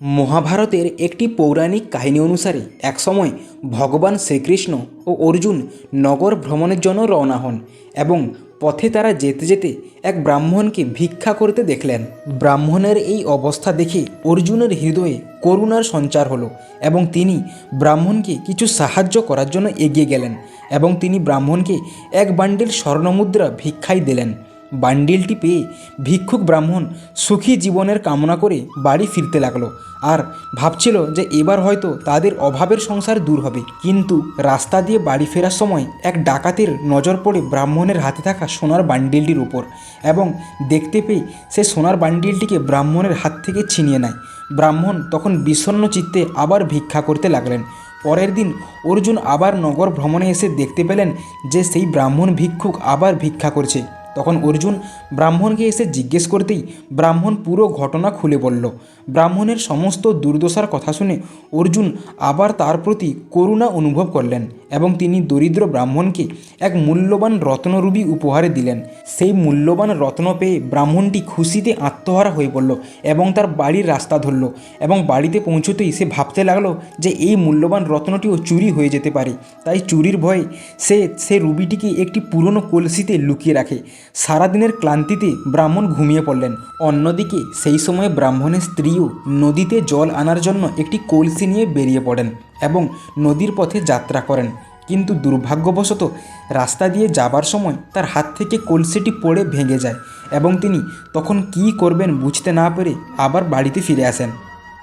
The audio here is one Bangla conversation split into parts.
মহাভারতের একটি পৌরাণিক কাহিনী অনুসারে একসময় ভগবান শ্রীকৃষ্ণ ও অর্জুন নগর ভ্রমণের জন্য রওনা হন এবং পথে তারা যেতে যেতে এক ব্রাহ্মণকে ভিক্ষা করতে দেখলেন। ব্রাহ্মণের এই অবস্থা দেখে অর্জুনের হৃদয়ে করুণার সঞ্চার হলো এবং তিনি ব্রাহ্মণকে কিছু সাহায্য করার জন্য এগিয়ে গেলেন এবং তিনি ব্রাহ্মণকে এক বান্ডিল স্বর্ণমুদ্রা ভিক্ষাই দিলেন। বান্ডিলটি পেয়ে ভিক্ষুক ব্রাহ্মণ সুখী জীবনের কামনা করে বাড়ি ফিরতে লাগল আর ভাবছিল যে এবার হয়তো তাদের অভাবের সংসার দূর হবে। কিন্তু রাস্তা দিয়ে বাড়ি ফেরার সময় এক ডাকাতের নজর পড়ে ব্রাহ্মণের হাতে থাকা সোনার বান্ডিলটির উপর এবং দেখতে পেয়ে সে সোনার বান্ডিলটিকে ব্রাহ্মণের হাত থেকে ছিনিয়ে নেয়। ব্রাহ্মণ তখন বিষণ্ণ চিত্তে আবার ভিক্ষা করতে লাগলেন। পরের দিন অর্জুন আবার নগর ভ্রমণে এসে দেখতে পেলেন যে সেই ব্রাহ্মণ ভিক্ষুক আবার ভিক্ষা করছে। তখন অর্জুন ব্রাহ্মণকে এসে জিজ্ঞেস করতেই ব্রাহ্মণ পুরো ঘটনা খুলে বলল। ব্রাহ্মণের সমস্ত দুর্দশার কথা শুনে অর্জুন আবার তার প্রতি করুণা অনুভব করলেন এবং তিনি দরিদ্র ব্রাহ্মণকে এক মূল্যবান রত্নরূপী উপহারে দিলেন। সেই মূল্যবান রত্ন পেয়ে ব্রাহ্মণটি খুশিতে আত্মহারা হয়ে পড়ল এবং তার বাড়ির রাস্তা ধরল এবং বাড়িতে পৌঁছতেই সে ভাবতে লাগল যে এই মূল্যবান রত্নটিও চুরি হয়ে যেতে পারে। তাই চুরির ভয়ে সে সে রুবিটিকে একটি পুরনো কলসিতে লুকিয়ে রাখে। সারাদিনের ক্লান্তিতে ব্রাহ্মণ ঘুমিয়ে পড়লেন। অন্যদিকে সেই সময় ব্রাহ্মণের স্ত্রীও নদীতে জল আনার জন্য একটি কলসি নিয়ে বেরিয়ে পড়েন এবং নদীর পথে যাত্রা করেন। কিন্তু দুর্ভাগ্যবশত রাস্তা দিয়ে যাবার সময় তার হাত থেকে কলসিটি পড়ে ভেঙে যায় এবং তিনি তখন কী করবেন বুঝতে না পেরে আবার বাড়িতে ফিরে আসেন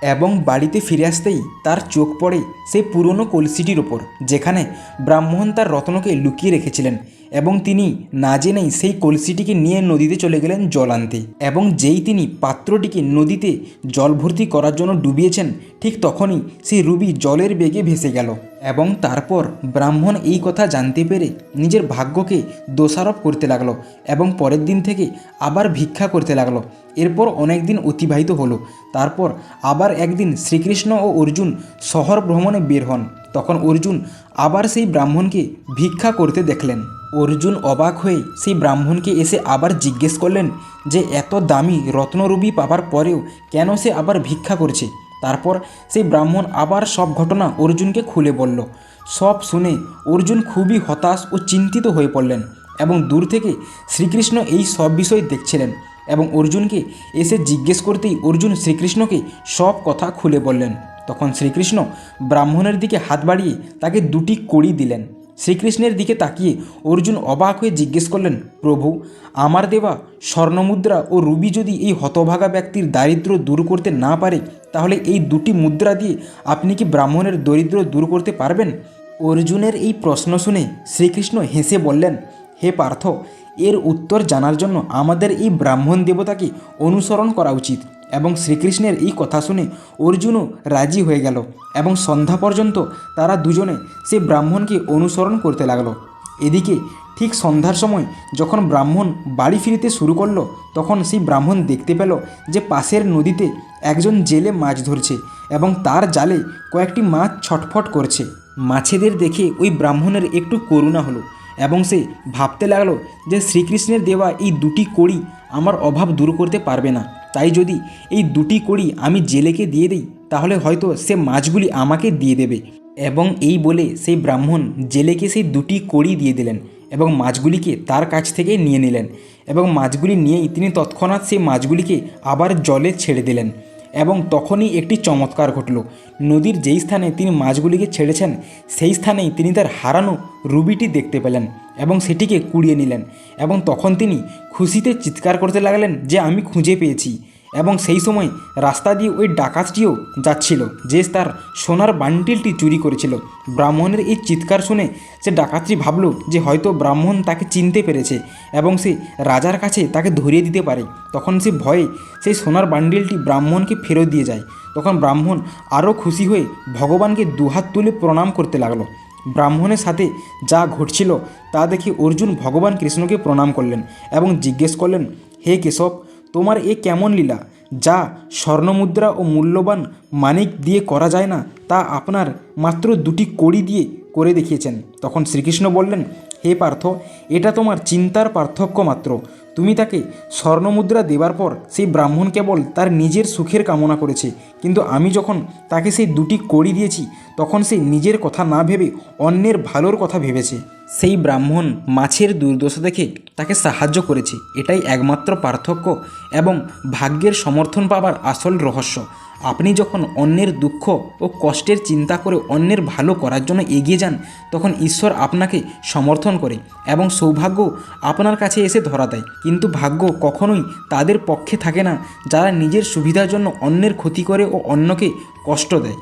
এবং বাড়িতে ফিরে আসতেই তার চোখ পড়ে সেই পুরনো কলসিটির ওপর, যেখানে ব্রাহ্মণ তার রত্নকে লুকিয়ে রেখেছিলেন। এবং তিনি না জেনেই সেই কলসিটিকে নিয়ে নদীতে চলে গেলেন জল আনতে এবং যেই তিনি পাত্রটিকে নদীতে জল ভর্তি করার জন্য ডুবিয়েছেন, ঠিক তখনই সেই রুবি জলের বেগে ভেসে গেল এবং তারপর ব্রাহ্মণ এই কথা জানতে পেরে নিজের ভাগ্যকে দোষারোপ করতে লাগল এবং পরের দিন থেকে আবার ভিক্ষা করতে লাগল। এরপর অনেক দিন অতিবাহিত হলো। তারপর আবার একদিন শ্রীকৃষ্ণ ও অর্জুন শহর ভ্রমণে বের হন। তখন অর্জুন আবার সেই ব্রাহ্মণকে ভিক্ষা করতে দেখলেন। অর্জুন অবাক হয়ে সেই ব্রাহ্মণকে এসে আবার জিজ্ঞেস করলেন যে, এত দামি রত্নরূপী পাবার পরেও কেন সে আবার ভিক্ষা করছে? তারপর সেই ব্রাহ্মণ আবার সব ঘটনা অর্জুনকে খুলে বলল। সব শুনে অর্জুন খুবই হতাশ ও চিন্তিত হয়ে পড়লেন এবং দূর থেকে শ্রীকৃষ্ণ এই সব বিষয় দেখছিলেন এবং অর্জুনকে এসে জিজ্ঞেস করতেই অর্জুন শ্রীকৃষ্ণকে সব কথা খুলে বললেন। তখন শ্রীকৃষ্ণ ব্রাহ্মণের দিকে হাত বাড়িয়ে তাকে দুটি কড়ি দিলেন। শ্রীকৃষ্ণের দিকে তাকিয়ে অর্জুন অবাক হয়ে জিজ্ঞেস করলেন, প্রভু, আমার দেওয়া স্বর্ণমুদ্রা ও রুবি যদি এই হতভাগা ব্যক্তির দারিদ্র দূর করতে না পারে, তাহলে এই দুটি মুদ্রা দিয়ে আপনি কি ব্রাহ্মণের দরিদ্র দূর করতে পারবেন? অর্জুনের এই প্রশ্ন শুনে শ্রীকৃষ্ণ হেসে বললেন, হে পার্থ, এর উত্তর জানার জন্য আমাদের এই ব্রাহ্মণ দেবতাকে অনুসরণ করা উচিত। এবং শ্রীকৃষ্ণের এই কথা শুনে অর্জুনও রাজি হয়ে গেল এবং সন্ধ্যা পর্যন্ত তারা দুজনে সে ব্রাহ্মণকে অনুসরণ করতে লাগল। এদিকে ঠিক সন্ধ্যার সময় যখন ব্রাহ্মণ বাড়ি ফিরতে শুরু করল, তখন সেই ব্রাহ্মণ দেখতে পেল যে পাশের নদীতে একজন জেলে মাছ ধরছে এবং তার জালে কয়েকটি মাছ ছটফট করছে। মাছেদের দেখে ওই ব্রাহ্মণের একটু করুণা হলো এবং সে ভাবতে লাগল যে শ্রীকৃষ্ণের দেওয়া এই দুটি কড়ি আমার অভাব দূর করতে পারবে না। তাই যদি এই দুটি কড়ি আমি জেলেকে দিয়ে দিই, তাহলে হয়তো সে মাছগুলি আমাকে দিয়ে দেবে। এবং এই বলে সেই ব্রাহ্মণ জেলেকে সেই দুটি কড়ি দিয়ে দিলেন এবং মাছগুলিকে তার কাছ থেকে নিয়ে নিলেন। এবং মাছগুলি নিয়েই তিনি তৎক্ষণাৎ সেই মাছগুলিকে আবার জলে ছেড়ে দিলেন। এবং তখনই একটি চমৎকার ঘটল। নদীর যেই স্থানে তিনি মাছগুলিকে ছেড়েছেন, সেই স্থানেই তিনি তার হারানো রুবিটি দেখতে পেলেন এবং সেটিকে কুড়িয়ে নিলেন এবং তখন তিনি খুশিতে চিৎকার করতে লাগলেন যে, আমি খুঁজে পেয়েছি। এবং সেই সময় রাস্তা দিয়ে ওই ডাকাতটিও যাচ্ছিল, যে তার সোনার বান্ডিলটি চুরি করেছিল। ব্রাহ্মণের এই চিৎকার শুনে সে ডাকাতটি ভাবল যে হয়তো ব্রাহ্মণ তাকে চিনতে পেরেছে এবং সে রাজার কাছে তাকে ধরিয়ে দিতে পারে। তখন সে ভয়ে সেই সোনার বান্ডিলটি ব্রাহ্মণকে ফেরত দিয়ে যায়। তখন ব্রাহ্মণ আরও খুশি হয়ে ভগবানকে দুহাত তুলে প্রণাম করতে লাগল। ব্রাহ্মণের সাথে যা ঘটছিল তা দেখে অর্জুন ভগবান কৃষ্ণকে প্রণাম করলেন এবং জিজ্ঞেস করলেন, হে কেশব তোমার এ কেমন লীলা? যা স্বর্ণমুদ্রা ও মূল্যবান মানিক দিয়ে করা যায় না, তা আপনার মাত্র দুটি কড়ি দিয়ে করে দেখিয়েছেন। তখন শ্রীকৃষ্ণ বললেন, হে পার্থ, এটা তোমার চিন্তার পার্থক্য মাত্র। তুমি তাকে স্বর্ণমুদ্রা দেবার পর সেই ব্রাহ্মণ কেবল তার নিজের সুখের কামনা করেছে। কিন্তু আমি যখন তাকে সেই দুটি কড়ি দিয়েছি, তখন সে নিজের কথা না ভেবে অন্যের ভালোর কথা ভেবেছে। সেই ব্রাহ্মণ মাছের দুর্দশা দেখে তাকে সাহায্য করেছে। এটাই একমাত্র পার্থক্য এবং ভাগ্যের সমর্থন পাবার আসল রহস্য। আপনি যখন অন্যের দুঃখ ও কষ্টের চিন্তা করে অন্যের ভালো করার জন্য এগিয়ে যান, তখন ঈশ্বর আপনাকে সমর্থন করে এবং সৌভাগ্য আপনার কাছে এসে ধরা দেয়। কিন্তু ভাগ্য কখনোই তাদের পক্ষে থাকে না, যারা নিজের সুবিধার জন্য অন্যের ক্ষতি করে ও অন্যকে কষ্ট দেয়।